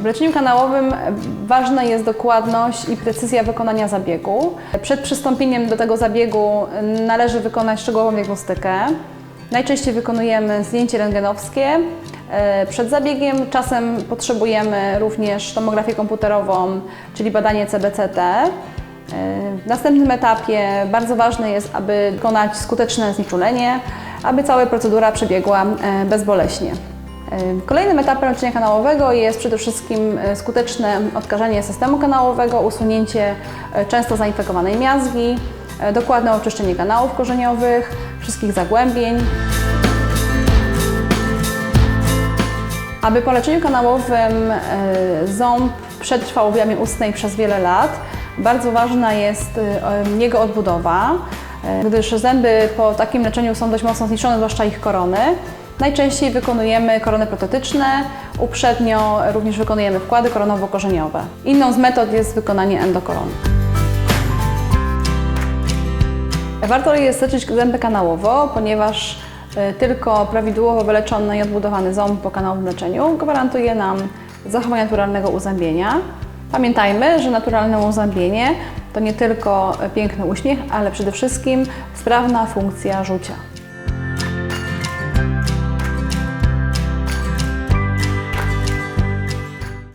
W leczeniu kanałowym ważna jest dokładność i precyzja wykonania zabiegu. Przed przystąpieniem do tego zabiegu należy wykonać szczegółową diagnostykę. Najczęściej wykonujemy zdjęcie rentgenowskie. E, Przed zabiegiem czasem potrzebujemy również tomografię komputerową, czyli badanie CBCT. E, W następnym etapie bardzo ważne jest, aby wykonać skuteczne znieczulenie, aby cała procedura przebiegła e, bezboleśnie. Kolejnym etapem leczenia kanałowego jest przede wszystkim e, skuteczne odkażanie systemu kanałowego, usunięcie e, często zainfekowanej miazgi, e, dokładne oczyszczenie kanałów korzeniowych, wszystkich zagłębień. Aby po leczeniu kanałowym ząb przetrwał w jamie ustnej przez wiele lat, bardzo ważna jest jego odbudowa, gdyż zęby po takim leczeniu są dość mocno zniszczone, zwłaszcza ich korony. Najczęściej wykonujemy korony protetyczne, uprzednio również wykonujemy wkłady koronowo-korzeniowe. Inną z metod jest wykonanie endokorony. Warto jest leczyć zęby kanałowo, ponieważ e, tylko prawidłowo wyleczony i odbudowany ząb po kanałowym leczeniu gwarantuje nam zachowanie naturalnego uzębienia. Pamiętajmy, że naturalne uzębienie to nie tylko piękny uśmiech, ale przede wszystkim sprawna funkcja żucia.